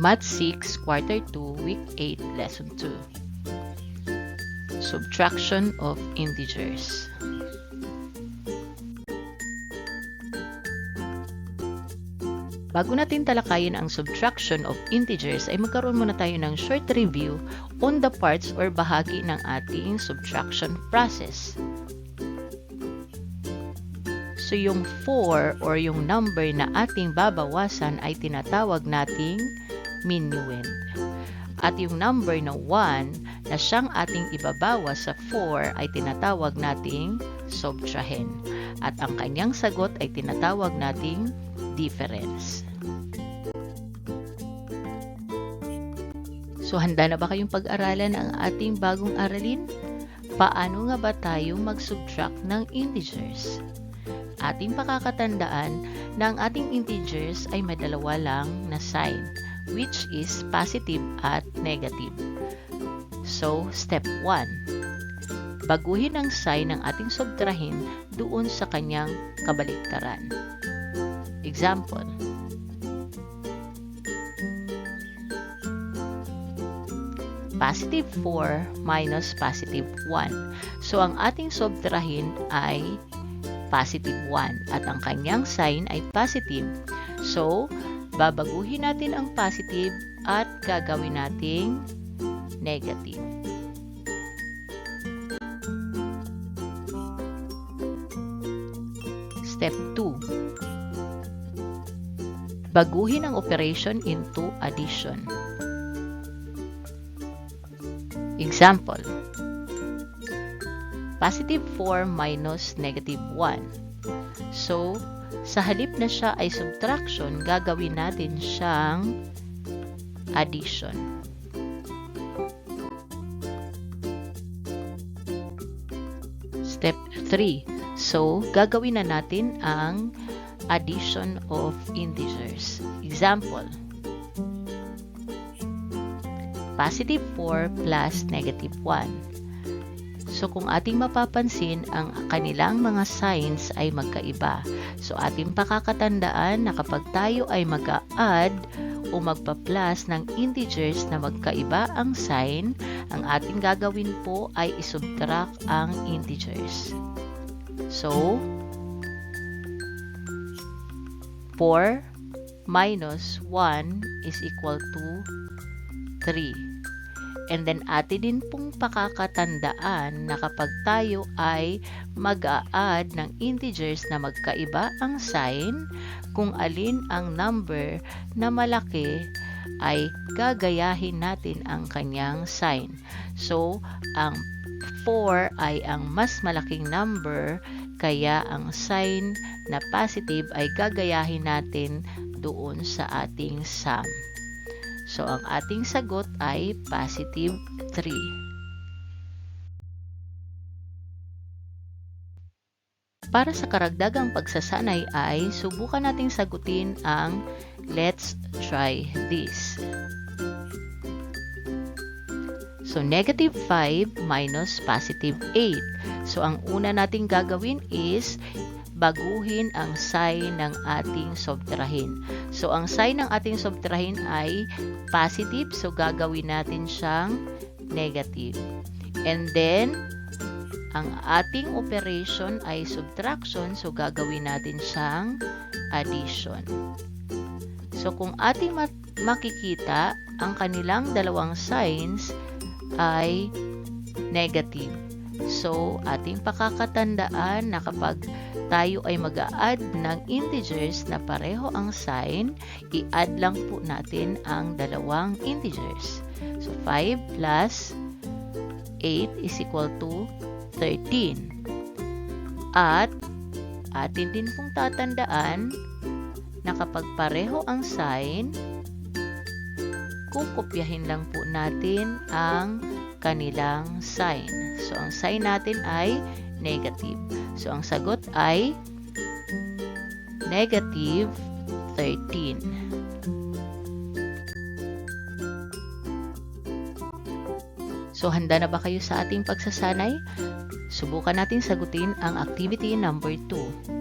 Math 6, Quarter 2, Week 8, Lesson 2. Subtraction of integers. Bago natin talakayin ang subtraction of integers ay magkaroon muna tayo ng short review on the parts or bahagi ng ating subtraction process. So yung 4 or yung number na ating babawasan ay tinatawag nating minuend. At yung number na 1 na siyang ating ibabawas sa 4 ay tinatawag nating subtrahen. At ang kanyang sagot ay tinatawag nating difference. So handa na ba kayong pag-aralan ang ating bagong aralin? Paano nga ba tayo mag-subtract ng integers? Ating pakakatandaan na ang ating integers ay madalawa lang na sign, which is positive at negative. So, step 1. Baguhin ang sign ng ating subtrahin doon sa kanyang kabaliktaran. Example, positive 4 minus positive 1. So, ang ating subtrahin ay positive 1 at ang kanyang sign ay positive. So, babaguhin natin ang positive at gagawin nating negative. Step 2. Baguhin ang operation into addition. Example, positive 4 minus negative 1. So, sa halip na siya ay subtraction, gagawin natin siyang addition. Step 3. So, gagawin na natin ang addition of integers. Example, positive 4 plus negative 1. So kung ating mapapansin, ang kanilang mga signs ay magkaiba. So ating pakakatandaan na kapag tayo ay mag-add o magpa-plus ng integers na magkaiba ang sign, ang ating gagawin po ay isubtract ang integers. So, 4 minus 1 is equal to 3. And then ati din pong pakakatandaan na kapag tayo ay mag-a-add ng integers na magkaiba ang sign, kung alin ang number na malaki ay gagayahin natin ang kanyang sign. So, ang 4 ay ang mas malaking number, kaya ang sign na positive ay gagayahin natin doon sa ating sum. So, ang ating sagot ay positive 3. Para sa karagdagang pagsasanay ay subukan nating sagutin ang let's try this. So, negative 5 minus positive 8. So, ang una nating gagawin is baguhin ang sign ng ating subtrahin. So, ang sign ng ating subtrahin ay positive. So, gagawin natin siyang negative. And then, ang ating operation ay subtraction. So, gagawin natin siyang addition. So, kung ating makikita, ang kanilang dalawang signs ay negative. So, ating pakakatandaan na kapag tayo ay mag-a-add ng integers na pareho ang sign, i-add lang po natin ang dalawang integers. So, 5 plus 8 is equal to 13. At, atin din pong tatandaan na kapag pareho ang sign, kukopyahin lang po natin ang kanilang sign. So, ang sign natin ay negative. So, ang sagot ay negative 13. So, handa na ba kayo sa ating pagsasanay? Subukan natin sagutin ang activity number 2.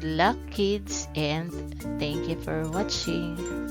Good luck kids and thank you for watching.